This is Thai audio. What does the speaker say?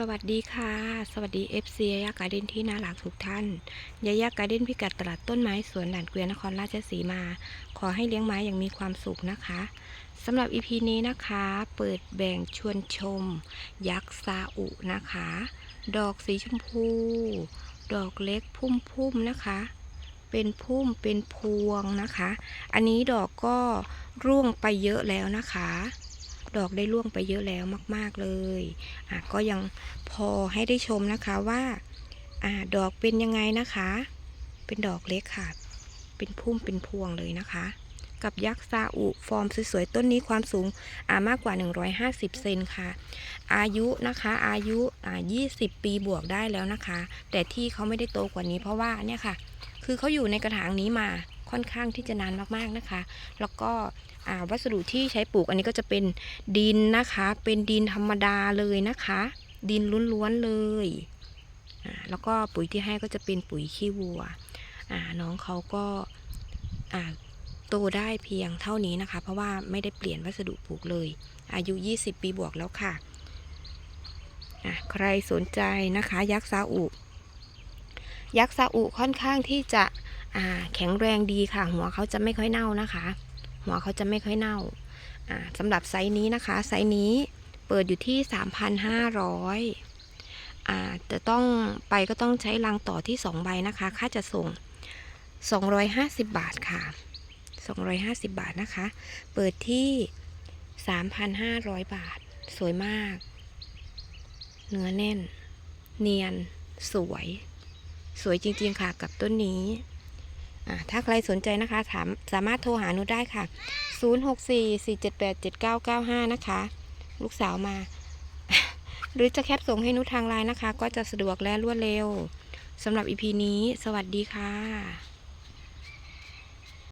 สวัสดีค่ะ สวัสดี FC ยายาการ์เด้นที่น่ารักทุกท่านยายาการ์เด้นพิกัดตลาดต้นไม้สวนด่านเกวียนนครราชสีมา ขอให้เลี้ยงไม้อย่างมีความสุขนะคะสำหรับ EP นี้นะคะ เปิดแบ่งชวนชม ยักษ์ซาอุนะคะ ดอกสีชมพู ดอกเล็กพุ่มๆนะคะ เป็นพุ่มเป็นพวงนะคะ อันนี้ดอกก็ร่วงไปเยอะแล้วนะคะ ดอกได้ร่วงไปเยอะแล้วมาก ๆเลยอะก็ยังพอให้ได้ชมนะคะว่าอ่าดอกเป็นยังไงนะคะ เป็นดอกเล็กค่ะ เป็นพุ่มเป็นพวงเลยนะคะ กับยักษ์ซาอุฟอร์มสวยๆต้นนี้ความสูงอ่ามากกว่า 150 เซนค่ะ อายุนะคะอายุอ่า20 ปีบวกได้แล้วนะคะ แต่ที่เขาไม่ได้โตกว่านี้เพราะว่าเนี่ยค่ะ คือเขาอยู่ในกระถางนี้มา ค่อนข้างที่จะนานมากๆนะคะ แล้วก็วัสดุที่ใช้ปลูกอันนี้ก็จะเป็นดินนะคะ เป็นดินธรรมดาเลยนะคะ ดินล้วนๆเลยแล้วก็ปุ๋ยที่ให้ก็จะเป็นปุ๋ยขี้วัวน้องเขาก็โตได้เพียงเท่านี้นะคะ เพราะว่าไม่ได้เปลี่ยนวัสดุปลูกเลย อายุ 20 ปีบวกแล้วค่ะอะใครสนใจนะคะ ยักษ์ซาอุ ยักษ์ซาอุค่อนข้างที่จะ อ่าแข็งแรงดีค่ะ หัวเขาจะไม่ค่อยเน่านะคะ หัวเขาจะไม่ค่อยเน่าอ่าสำหรับไซส์นี้นะคะไซส์นี้เปิดอยู่ที่ 3,500อ่าจะต้องไปก็ต้องใช้รังต่อที่ 2 ใบนะคะ ค่าจะส่ง 250 บาทค่ะ 250 บาทนะคะ เปิดที่ 3,500 บาท สวยมาก เนื้อแน่น เนียน สวย สวยจริง ๆ ค่ะกับต้นนี้ ถ้าใครสนใจนะคะถามสามารถโทรหาหนูได้ค่ะ 0644787995 นะคะ ลูกสาวมา หรือจะแคปส่งให้หนุทางไลน์นะคะ ก็จะสะดวกและรวดเร็วสำหรับอีพีนี้ สวัสดีค่ะ